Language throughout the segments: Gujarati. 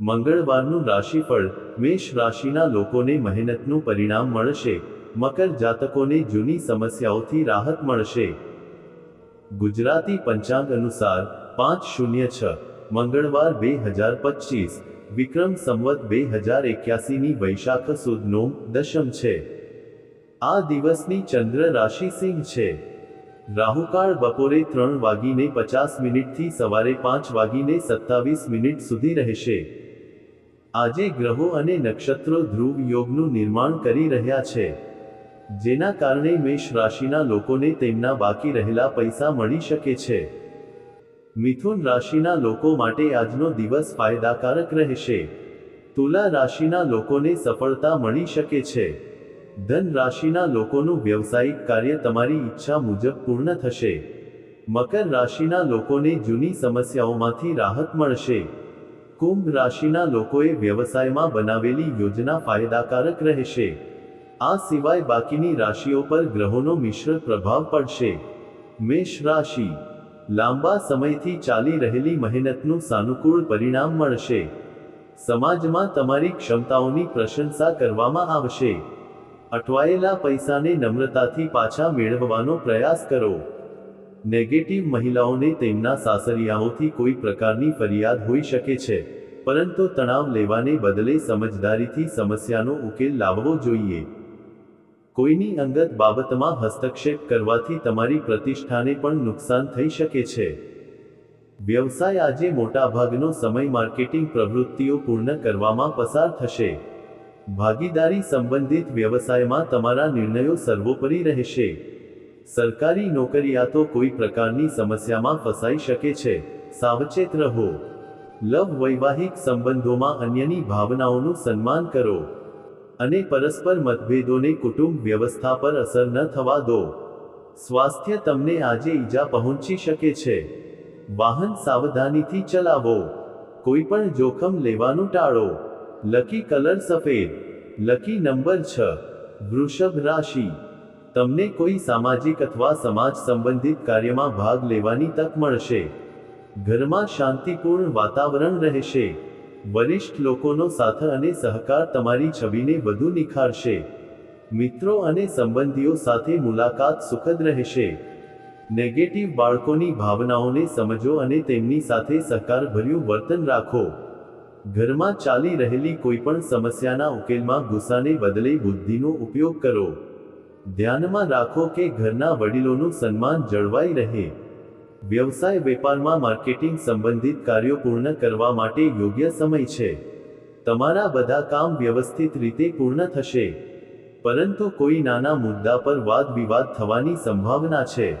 મંગળવારનું રાશિફળ મેષ રાશિના લોકોને મહેનતનું પરિણામ મળશે. મકર જાતકોને જૂની સમસ્યાઓથી રાહત મળશે. ગુજરાતી પંચાંગ અનુસાર પાંચ શૂન્ય છ, મંગળવાર બે હજાર પચીસ, વિક્રમ સંવત બે હજાર એક્યાસીની વૈશાખ સુદ નોમ દશમ છે. આ દિવસની ચંદ્ર રાશિ સિંહ છે. રાહુકાળ બપોરે ત્રણ વાગીને પચાસ મિનિટથી સવારે પાંચ વાગીને સત્તાવીસ મિનિટ સુધી રહેશે. આજે ગ્રહો અને નક્ષત્રો ધ્રુવ યોગનું નિર્માણ કરી રહ્યા છે. જેના કારણે મેષ રાશિના લોકોને તેમના બાકી રહેલા પૈસા મળી શકે છે. મિથુન રાશિના લોકો માટે આજનો દિવસ ફાયદાકારક રહેશે. તુલા રાશિના લોકોને સફળતા મળી શકે છે. ધન રાશિના લોકોનું વ્યવસાયિક કાર્ય તમારી ઈચ્છા મુજબ પૂર્ણ થશે. મકર રાશિના લોકોને જૂની સમસ્યાઓમાંથી રાહત મળશે. કુંભ રાશિના લોકોએ વ્યવસાયમાં બનાવેલી યોજના ફાયદાકારક રહેશે. આ સિવાય બાકીની રાશિઓ પર ગ્રહોનો મિશ્ર પ્રભાવ પડશે. મેષ રાશિ. લાંબા સમયથી ચાલી રહેલી મહેનતનું સાનુકૂળ પરિણામ મળશે. સમાજમાં તમારી ક્ષમતાઓની પ્રશંસા કરવામાં આવશે. અટવાયેલા પૈસાને નમ્રતાથી પાછા મેળવવાનો પ્રયાસ કરો. નેગેટિવ મહિલાઓને તેમના સાસરિયાઓથી કોઈ પ્રકારની ફરિયાદ હોઈ શકે છે. પરંતુ તણાવ લેવાને બદલે સમજદારીથી સમસ્યાનો ઉકેલ લાવવો જોઈએ. કોઈની અંગત બાબતમાં હસ્તક્ષેપ કરવાથી તમારી પ્રતિષ્ઠાને પણ નુકસાન થઈ શકે છે. વ્યવસાય આજે મોટાભાગનો સમય માર્કેટિંગ પ્રવૃત્તિઓ પૂર્ણ કરવામાં પસાર થશે. ભાગીદારી સંબંધિત વ્યવસાયમાં તમારા નિર્ણયો સર્વોપરી રહેશે. સરકારી નોકરિયાતો કોઈ પ્રકારની સમસ્યામાં ફસાઈ શકે છે. સાવચેત રહો. લવ વૈવાહિક સંબંધોમાં અન્યની ભાવનાઓનું સન્માન કરો. અને પરસ્પર મતભેદોને કુટુંબ વ્યવસ્થા પર અસર ન થવા દો. સ્વાસ્થ્ય તમને આજે ઈજા પહોંચી શકે છે. વાહન સાવધાનીથી ચલાવો. કોઈ પણ જોખમ લેવાનું ટાળો. લકી કલર સફેદ. લકી નંબર છ. વૃષભ રાશિ. તમને કોઈ સામાજિક અથવા સમાજ સંબંધિત કાર્યમાં ભાગ લેવાની તક મળશે. ઘરમાં શાંતિપૂર્ણ વાતાવરણ રહેશે. વરિષ્ઠ લોકોનો સાથ અને સહકાર તમારી છબીને વધુ નિખારશે. મિત્રો અને સંબંધીઓ સાથે મુલાકાત સુખદ રહેશે. નેગેટિવ બાળકોની ભાવનાઓને સમજો અને તેમની સાથે સહકારભર્યું વર્તન રાખો. ઘરમાં ચાલી રહેલી કોઈપણ સમસ્યાના ઉકેલમાં ગુસ્સાને બદલે બુદ્ધિનો ઉપયોગ કરો. ધ્યાનમાં રાખો કે ઘરના વડીલોનું સન્માન જળવાઈ રહે. વ્યવસાય વેપારમાં માર્કેટિંગ સંબંધિત કાર્યો પૂર્ણ કરવા માટે યોગ્ય સમય છે. તમારા બધા કામ વ્યવસ્થિત રીતે પૂર્ણ થશે. પરંતુ કોઈ નાના મુદ્દા પર વાદ વિવાદ થવાની સંભાવના છે.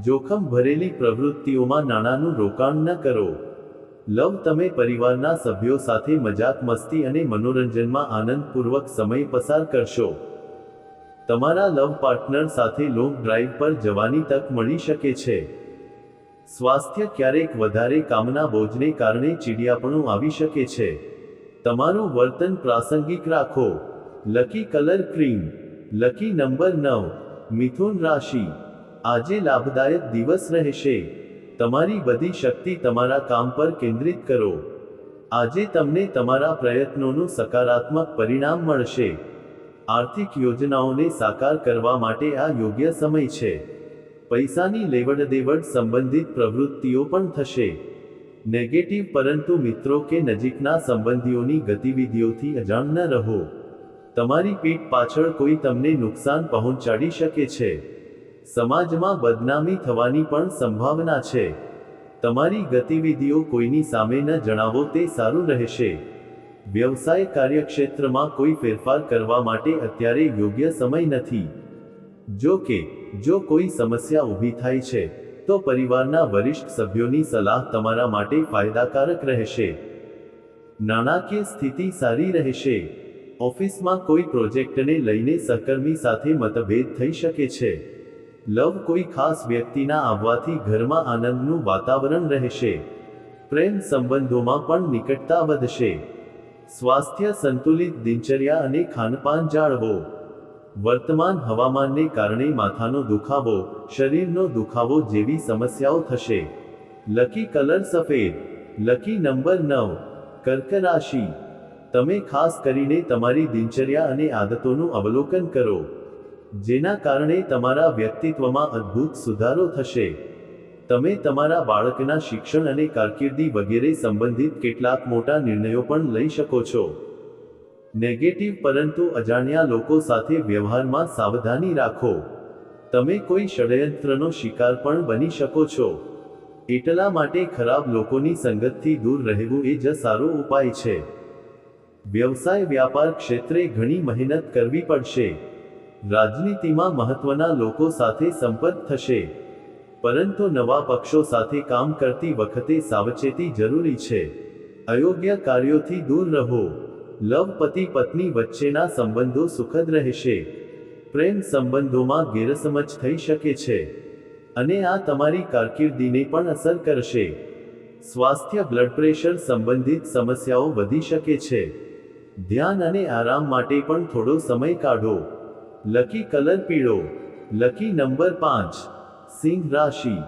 જોખમ ભરેલી પ્રવૃત્તિઓમાં નાણાંનું રોકાણ ન કરો. લવ તમે પરિવારના સભ્યો સાથે મજાક મસ્તી અને મનોરંજનમાં આનંદપૂર્વક સમય પસાર કરશો. તમારા લવ પાર્ટનર સાથે લોંગ ડ્રાઈવ પર જવાની તક મળી શકે છે. સ્વાસ્થ્ય ક્યારેક વધારે કામના બોજને કારણે ચીડિયાપણું આવી શકે છે. તમારું વર્તન પ્રાસંગિક રાખો. Lucky colour cream. Lucky number નવ. મિથુન રાશિ. આજે લાભદાયક દિવસ રહેશે. તમારી બધી શક્તિ તમારા કામ પર કેન્દ્રિત કરો. આજે તમને તમારા પ્રયત્નોનું સકારાત્મક પરિણામ મળશે. આર્થિક યોજનાઓને સાકાર કરવા માટે આ યોગ્ય સમય છે. પૈસાની લેવડ દેવડ સંબંધિત પ્રવૃત્તિઓ પણ થશે. નેગેટિવ પરંતુ મિત્રો કે નજીકના સંબંધીઓની ગતિવિધિઓથી અજાણ ન રહો. તમારી પીઠ પાછળ કોઈ તમને નુકસાન પહોંચાડી શકે છે. સમાજમાં બદનામી થવાની પણ સંભાવના છે. તમારી ગતિવિધિઓ કોઈની સામે ન જણાવો તે સારું રહેશે. વ્યવસાય કાર્યક્ષેત્રમાં કોઈ ફેરફાર કરવા માટે અત્યારે યોગ્ય સમય નથી. જો કે જો કોઈ સમસ્યા ઊભી થાય છે, તો પરિવારના વરિષ્ઠ સભ્યોની સલાહ તમારા માટે ફાયદાકારક રહેશે. નાણાકીય સ્થિતિ સારી રહેશે. ઓફિસમાં કોઈ પ્રોજેક્ટને લઈને સહકર્મી સાથે મતભેદ થઈ શકે છે. લવ કોઈ ખાસ વ્યક્તિના આવવાથી ઘરમાં આનંદનું વાતાવરણ રહેશે. પ્રેમ સંબંધોમાં પણ નિકટતા વધશે. સ્વાસ્થ્ય સંતુલિત દિનચર્યા અને ખાનપાન જાળવો. વર્તમાન હવામાનને કારણે માથાનો દુખાવો, શરીરનો દુખાવો જેવી સમસ્યાઓ થશે. લકી કલર સફેદ, લકી નંબર નવ કર્ક રાશિ તમે ખાસ કરીને તમારી દિનચર્યા અને આદતોનું અવલોકન કરો, જેના કારણે તમારા વ્યક્તિત્વમાં અદ્ભુત સુધારો થશે. તમે તમારા બાળકના શિક્ષણ અને કારકિર્દી વગેરે સંબંધિત કેટલાક મોટા નિર્ણયો પણ લઈ શકો છો. નેગેટિવ પરંતુ અજાણ્યા લોકો સાથે વ્યવહારમાં સાવધાની રાખો. તમે કોઈ ષડયંત્રનો શિકાર પણ બની શકો છો. એટલા માટે ખરાબ લોકોની સંગતથી દૂર રહેવું એ જ સારો ઉપાય છે. વ્યવસાય વ્યાપાર ક્ષેત્રે ઘણી મહેનત કરવી પડશે. રાજનીતિમાં મહત્વના લોકો સાથે સંપર્ક થશે. પરંતુ નવા પક્ષો સાથે કામ કરતી વખતે સાવચેતી જરૂરી છે. અયોગ્ય કાર્યોથી દૂર રહો. લવ પતિ પત્ની વચ્ચેના સંબંધો સુખદ રહેશે. પ્રેમ સંબંધોમાં ગેરસમજ થઈ શકે છે. અને આ તમારી કારકિર્દીને પણ અસર કરશે. સ્વાસ્થ્ય, બ્લડ પ્રેશર સંબંધિત સમસ્યાઓ વધી શકે છે. ધ્યાન અને આરામ માટે પણ થોડો સમય કાઢો. લકી કલર પીળો. લકી નંબર પાંચ. સિંહ રાશિ.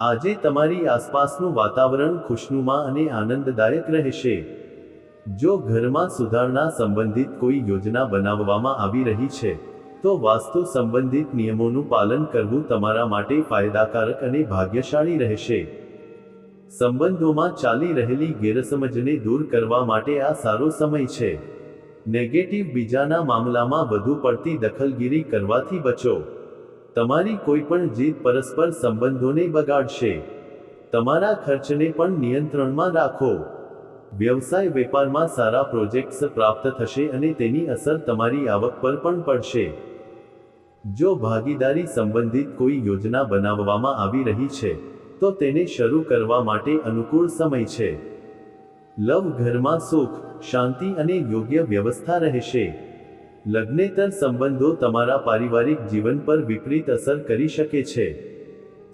આજે તમારી આસપાસનું વાતાવરણ ખુશનુમા અને આનંદદાયક રહેશે. જો ઘરમાં સુધારણા સંબંધિત કોઈ યોજના બનાવવામાં આવી રહી છે, તો વાસ્તુ સંબંધિત નિયમોનું પાલન કરવું તમારા માટે ફાયદાકારક અને ભાગ્યશાળી રહેશે. સંબંધોમાં ચાલી રહેલી ગેરસમજને દૂર કરવા માટે આ સારો સમય છે. નેગેટિવ બીજાના મામલામાં વધુ પડતી દખલગીરી કરવાથી બચો. તમારી કોઈ પણ જીત પરસ્પર સંબંધોને બગાડશે. તમારા ખર્ચને પણ નિયંત્રણમાં રાખો. વ્યવસાય વેપારમાં સારા પ્રોજેક્ટ્સ પ્રાપ્ત થશે અને તેની અસર તમારી આવક પર પણ પડશે. જો ભાગીદારી સંબંધિત કોઈ યોજના બનાવવામાં આવી રહી છે, તો તેને શરૂ કરવા માટે અનુકૂળ સમય છે. લવ ઘરમાં સુખ, શાંતિ અને યોગ્ય વ્યવસ્થા રહેશે. લગ્નેતર સંબંધો તમારા પારિવારિક જીવન પર વિપરીત અસર કરી શકે છે.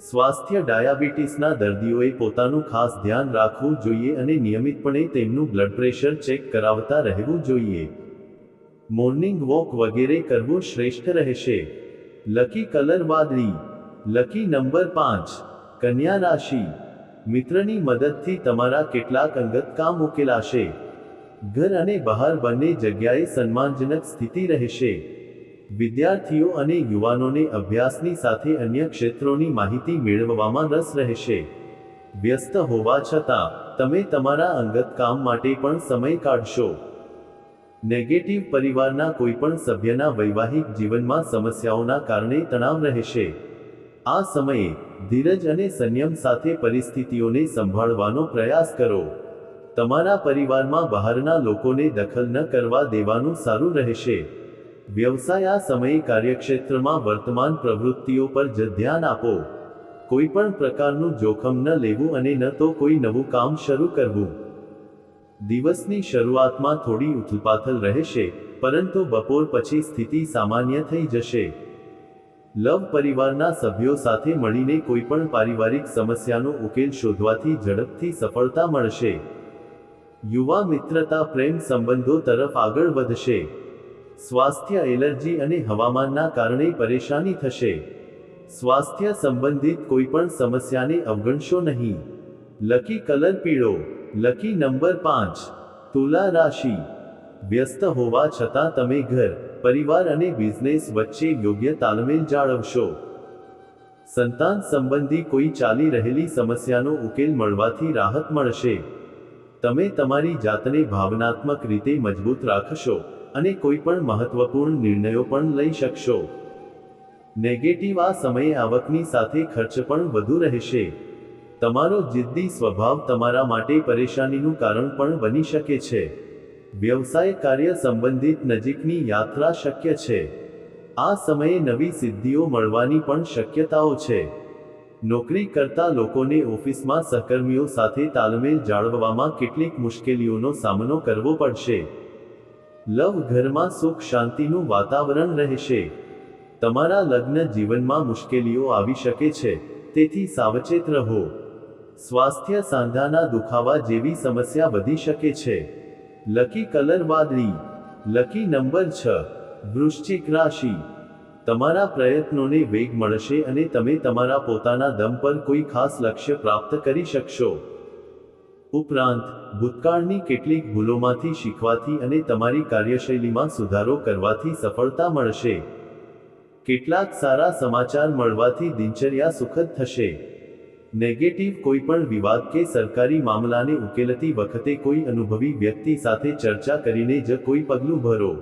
સ્વાસ્થ્ય ડાયાબિટીસના દર્દીઓએ પોતાનું ખાસ ધ્યાન રાખવું જોઈએ અને નિયમિતપણે તેમનું બ્લડ પ્રેશર ચેક કરાવતા રહેવું જોઈએ. મોર્નિંગ વોક વગેરે કરવું શ્રેષ્ઠ રહેશે. લકી કલર વાદળી. લકી નંબર પાંચ. કન્યા રાશિ. મિત્રની મદદથી તમારા કેટલાક અંગત કામ ઉકેલાશે. ઘર અને બહાર બંને જગ્યાએ સન્માનજનક સ્થિતિ રહેશે. વિદ્યાર્થીઓ અને યુવાનોને અભ્યાસની સાથે અન્ય ક્ષેત્રોની માહિતી મેળવવામાં રસ રહેશે. વ્યસ્ત હોવા છતાં, તમે તમારા અંગત કામ માટે પણ સમય કાઢશો. નેગેટિવ પરિવારના કોઈપણ સભ્યના વૈવાહિક જીવનમાં સમસ્યાઓના કારણે તણાવ રહેશે. આ સમયે, ધીરજ અને સંયમ સાથે પરિસ્થિતિઓને સંભાળવાનો પ્રયાસ કરો. તમારા પરિવારમાં બહારના લોકોને દખલ ન કરવા દેવાનું સારું રહેશે. વ્યવસાય આ સમયે કાર્યક્ષેત્રમાં વર્તમાન પ્રવૃત્તિઓ પર જ ધ્યાન આપો. કોઈ પણ પ્રકારનું જોખમ ન લેવું અને ન તો કોઈ નવું કામ શરૂ કરવું. દિવસની શરૂઆતમાં થોડી ઉથલપાથલ રહેશે, પરંતુ બપોર પછી સ્થિતિ સામાન્ય થઈ જશે. લવ પરિવારના સભ્યો સાથે મળીને કોઈ પણ પારિવારિક સમસ્યાનો ઉકેલ શોધવાથી ઝડપથી સફળતા મળશે. યુવા મિત્રતા પ્રેમ સંબંધો તરફ આગળ વધશે. સ્વાસ્થ્ય, એલર્જી અને હવામાનના કારણે પરેશાની થશે. સ્વાસ્થ્ય સંબંધિત કોઈપણ સમસ્યાને અવગણશો નહીં. લકી કલર પીળો. લકી નંબર પાંચ. તુલા રાશિ. વ્યસ્ત હોવા છતાં તમે ઘર, પરિવાર અને બિઝનેસ વચ્ચે યોગ્ય તાલમેલ જાળવશો. સંતાન સંબંધી કોઈ ચાલી રહેલી સમસ્યાનો ઉકેલ મળવાથી રાહત મળશે. તમે તમારી જાતને ભાવનાત્મક રીતે મજબૂત રાખશો. અને કોઈ પણ મહત્વપૂર્ણ નિર્ણયો પણ લઈ શકશો. નેગેટિવ આ સમયે આવકની સાથે ખર્ચ પણ વધુ રહેશે. તમારો જિદ્દી સ્વભાવ તમારા માટે પરેશાનીનું કારણ પણ બની શકે છે. વ્યવસાય કાર્ય સંબંધિત નજીકની યાત્રા શક્ય છે. આ સમયે નવી સિદ્ધિઓ મળવાની પણ શક્યતાઓ છે. નોકરી કરતા લોકોને ઓફિસમાં સહકર્મીઓ સાથે તાલમેલ જાળવવામાં કેટલીક મુશ્કેલીઓનો સામનો કરવો પડશે. લવ ઘરમાં સુખ શાંતિનું વાતાવરણ રહેશે. તમારા લગ્ન જીવનમાં મુશ્કેલીઓ આવી શકે છે, તેથી સાવચેત રહો. સ્વાસ્થ્ય સાંધાના દુખાવા જેવી સમસ્યા વધી શકે છે. લકી કલર વાદળી. લકી નંબર છ, વૃશ્ચિક રાશિ. તમારા પ્રયત્નોને વેગ મળશે અને તમે તમારા પોતાના દમ પર કોઈ ખાસ લક્ષ્ય પ્રાપ્ત કરી શકશો. ઉપરાંત, ભૂતકાળની કેટલીક ભૂલોમાંથી શીખવાથી અને તમારી કાર્યશૈલીમાં સુધારો કરવાથી સફળતા મળશે. કેટલાક સારા સમાચાર મળવાથી દિનચર્યા સુખદ થશે. નેગેટિવ કોઈ પણ વિવાદ કે સરકારી મામલાને ઉકેલતી વખતે કોઈ અનુભવી વ્યક્તિ સાથે ચર્ચા કરીને જ કોઈ પગલું ભરો.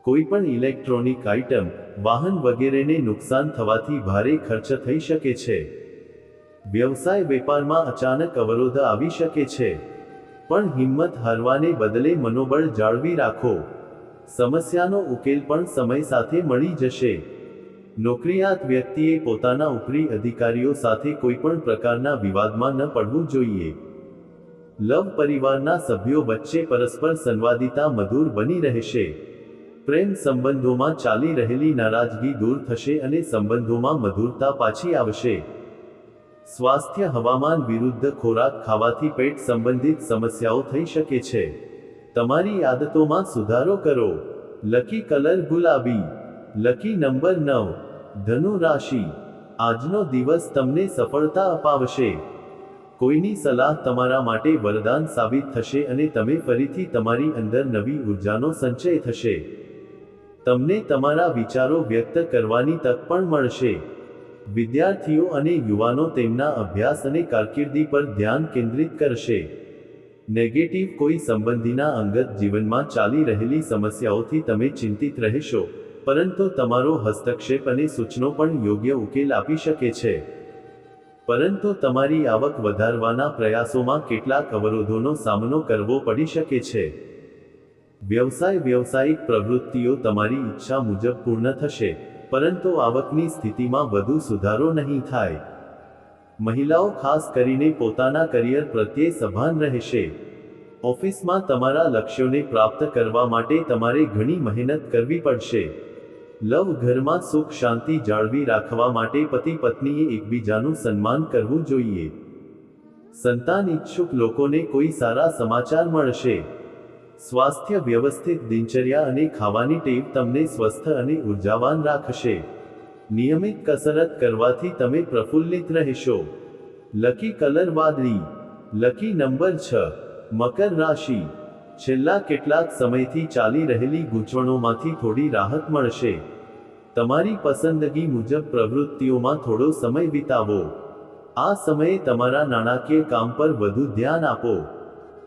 કોઈ પણ ઇલેક્ટ્રોનિક આઇટમ, વાહન વગેરેને નુકસાન થવાથી ભારે ખર્ચ થઈ શકે છે. વ્યવસાય વેપારમાં અચાનક અવરોધ આવી શકે છે. પણ હિંમત હારવાને બદલે મનોબળ જાળવી રાખો. સમસ્યાનો ઉકેલ પણ સમય સાથે મળી જશે. નોકરિયાત વ્યક્તિએ પોતાના ઉપરી અધિકારીઓ સાથે કોઈપણ પ્રકારના વિવાદમાં ન પડવું જોઈએ. લવ પરિવારના સભ્યો વચ્ચે પરસ્પર સંવાદિતા મધુર બની રહેશે. પ્રેમ સંબંધોમાં ચાલી રહેલી નારાજગી દૂર થશે અને સંબંધોમાં મધુરતા પાછી આવશે. સ્વાસ્થ્ય હવામાન વિરુદ્ધ ખોરાક ખાવાથી પેટ સંબંધિત સમસ્યાઓ થઈ શકે છે. તમારી આદતોમાં સુધારો કરો. લકી કલર ગુલાબી. લકી નંબર નવ. ધનુ રાશિ. આજનો દિવસ તમને સફળતા અપાવશે. કોઈની સલાહ તમારા માટે વરદાન સાબિત થશે અને તમે ફરીથી તમારી અંદર નવી ઉર્જાનો સંચય થશે. તમને તમારા વિચારો વ્યક્ત કરવાની તક પણ મળશે. વિદ્યાર્થીઓ અને યુવાનો તેમના અભ્યાસ અને કારકિર્દી પર ધ્યાન કેન્દ્રિત કરશે. નેગેટિવ કોઈ સંબંધીના અંગત જીવનમાં ચાલી રહેલી સમસ્યાઓથી તમે ચિંતિત રહેશો, પરંતુ તમારો હસ્તક્ષેપ અને સૂચનો પણ યોગ્ય ઉકેલ આપી શકે છે. પરંતુ તમારી આવક વધારવાના પ્રયાસોમાં કેટલાક અવરોધોનો સામનો કરવો પડી શકે છે. વ્યવસાય વ્યવસાયિક પ્રવૃત્તિઓ તમારી ઈચ્છા મુજબ પૂર્ણ થશે. પરંતુ આવકની સ્થિતિમાં વધુ સુધારો નહીં થાય. મહિલાઓ ખાસ કરીને પોતાના કરિયર પ્રત્યે સભાન રહેશે. ઓફિસમાં તમારા લક્ષ્યોને પ્રાપ્ત કરવા માટે તમારે ઘણી મહેનત કરવી પડશે. લવ ઘરમાં સુખ શાંતિ જાળવી રાખવા માટે પતિ પત્નીએ એકબીજાનું સન્માન કરવું જોઈએ. સંતાન ઈચ્છુક લોકોને કોઈ સારા સમાચાર મળશે. સ્વાસ્થ્ય વ્યવસ્થિત દિનચર્યા અને ખાવાની ટેવ તમને સ્વસ્થ અને ઉર્જાવાન રાખશે. નિયમિત કસરત કરવાથી તમે પ્રફુલ્લિત રહેશો. લકી કલર વાદળી. લકી નંબર છ. મકર રાશિ. છેલ્લા કેટલાક સમયથી ચાલી રહેલી ગૂંચવણોમાંથી થોડી રાહત મળશે. તમારી પસંદગી મુજબ પ્રવૃત્તિઓમાં થોડો સમય વિતાવો. આ સમયે તમારા નાણાકીય કામ પર વધુ ધ્યાન આપો.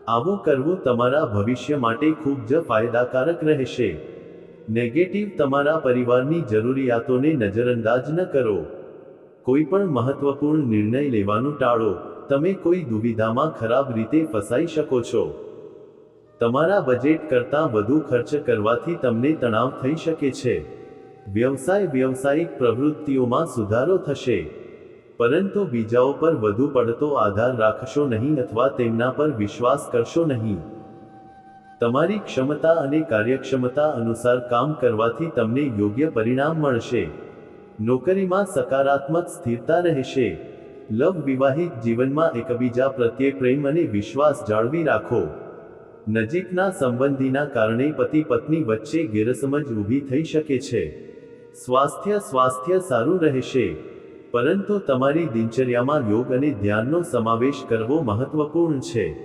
આવું કરવું તમારા ભવિષ્ય માટે ખૂબ જ ફાયદાકારક રહેશે. નેગેટિવ તમારા પરિવારની જરૂરિયાતોને નજરઅંદાજ ન કરો. કોઈ પણ મહત્વપૂર્ણ નિર્ણય લેવાનું ટાળો. તમે કોઈ દુવિધામાં ખરાબ રીતે ફસાઈ શકો છો. તમારા બજેટ કરતાં વધુ ખર્ચ કરવાથી તમને તણાવ થઈ શકે છે. વ્યવસાય વ્યવસાયિક પ્રવૃત્તિઓમાં સુધારો થશે. પરંતુ બીજાઓ પર વધુ પડતો આધાર રાખશો નહીં અથવા તેમના પર વિશ્વાસ કરશો નહીં. તમારી ક્ષમતા અને કાર્યક્ષમતા અનુસાર કામ કરવાથી તમને યોગ્ય પરિણામ મળશે. નોકરીમાં સકારાત્મક સ્થિરતા રહેશે. લવ વિવાહિત જીવનમાં એકબીજા પ્રત્યે પ્રેમ અને વિશ્વાસ જાળવી રાખો. નજીકના સંબંધીના કારણે પતિ પત્ની વચ્ચે ગેરસમજ ઊભી થઈ શકે છે. સ્વાસ્થ્ય સ્વાસ્થ્ય સારું રહેશે. પરંતુ તમારી દિનચર્યામાં યોગ અને ધ્યાનનો સમાવેશ કરવો મહત્વપૂર્ણ છે.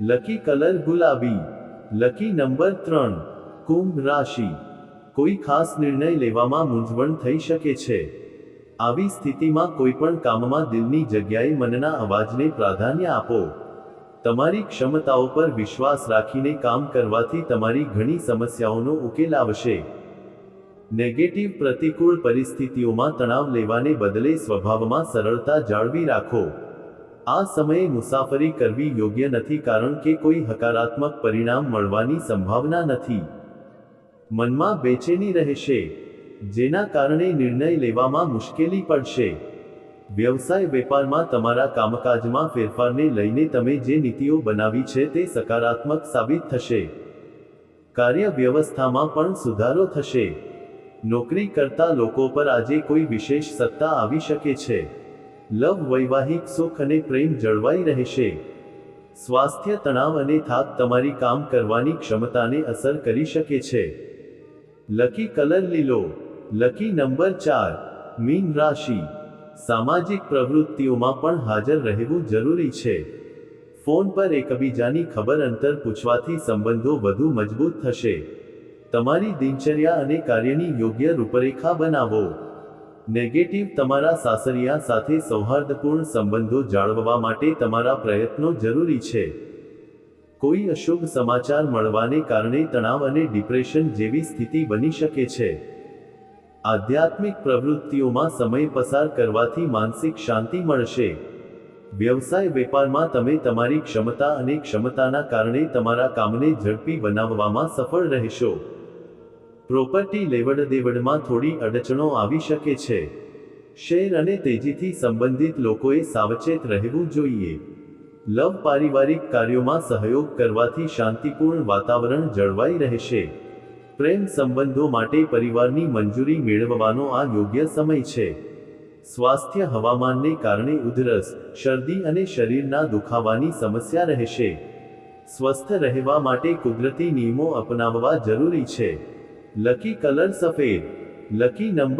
લકી કલર ગુલાબી. લકી નંબર ત્રણ, કુંભ રાશિ. કોઈ ખાસ નિર્ણય લેવામાં મૂંઝવણ થઈ શકે છે. આવી સ્થિતિમાં કોઈ પણ કામમાં દિલની જગ્યાએ મનના અવાજને પ્રાધાન્ય આપો. તમારી ક્ષમતાઓ પર વિશ્વાસ રાખીને કામ કરવાથી તમારી ઘણી સમસ્યાઓનો ઉકેલ આવશે. નેગેટિવ પ્રતિકૂળ પરિસ્થિતિઓમાં તણાવ લેવાને બદલે સ્વભાવમાં સરળતા જાળવી રાખો. આ સમયે મુસાફરી કરવી યોગ્ય નથી કારણ કે કોઈ હકારાત્મક પરિણામ મળવાની સંભાવના નથી. મનમાં બેચેની રહેશે, જેના કારણે નિર્ણય લેવામાં મુશ્કેલી પડશે. વ્યવસાય વેપારમાં તમારા કામકાજમાં ફેરફારને લઈને તમે જે નીતિઓ બનાવી છે તે સકારાત્મક સાબિત થશે. કાર્ય વ્યવસ્થામાં પણ સુધારો થશે. નોકરી કરતા લોકો પર આજે કોઈ વિશેષ સત્તા આવી શકે છે. લવ, વૈવાહિક સુખ અને પ્રેમ જળવાઈ રહેશે. સ્વાસ્થ્ય તણાવ અને થાક તમારી કામ કરવાની ક્ષમતાને અસર કરી શકે છે. લકી કલર લીલો. લકી નંબર ચાર. મીન રાશિ. સામાજિક પ્રવૃત્તિઓમાં પણ હાજર રહેવું જરૂરી છે. ફોન પર એકબીજાની ખબર અંતર પૂછવાથી સંબંધો વધુ મજબૂત થશે. તમારી દિનચર્યા અને કાર્યની યોગ્ય રૂપરેખા બનાવો. નેગેટિવ તમારા સાસરિયા સાથે સૌહાર્દપૂર્ણ સંબંધો જાળવવા માટે તમારા પ્રયત્નો જરૂરી છે. કોઈ અશુભ સમાચાર મળવાને કારણે તણાવ અને ડિપ્રેશન જેવી સ્થિતિ બની શકે છે. આધ્યાત્મિક પ્રવૃત્તિઓમાં સમય પસાર કરવાથી માનસિક શાંતિ મળશે. વ્યવસાય વેપારમાં તમે તમારી ક્ષમતા અને ક્ષમતાના કારણે તમારા કામને ઝડપી બનાવવામાં સફળ રહેશો. પ્રોપર્ટી લેવડ દેવડમાં થોડી અડચણો આવી શકે છે. શેર અને તેજીથી સંબંધિત લોકોએ સાવચેત રહેવું જોઈએ. લવ પારિવારિક કાર્યોમાં સહયોગ કરવાથી શાંતિપૂર્ણ વાતાવરણ જળવાઈ રહેશે. પ્રેમ સંબંધો માટે પરિવારની મંજૂરી મેળવવાનો આ યોગ્ય સમય છે. સ્વાસ્થ્ય હવામાનને કારણે ઉધરસ, શરદી અને શરીરના દુખાવાની સમસ્યા રહેશે. સ્વસ્થ રહેવા માટે કુદરતી નિયમો અપનાવવા જરૂરી છે. લકી કલર સફેદ લકી નંબર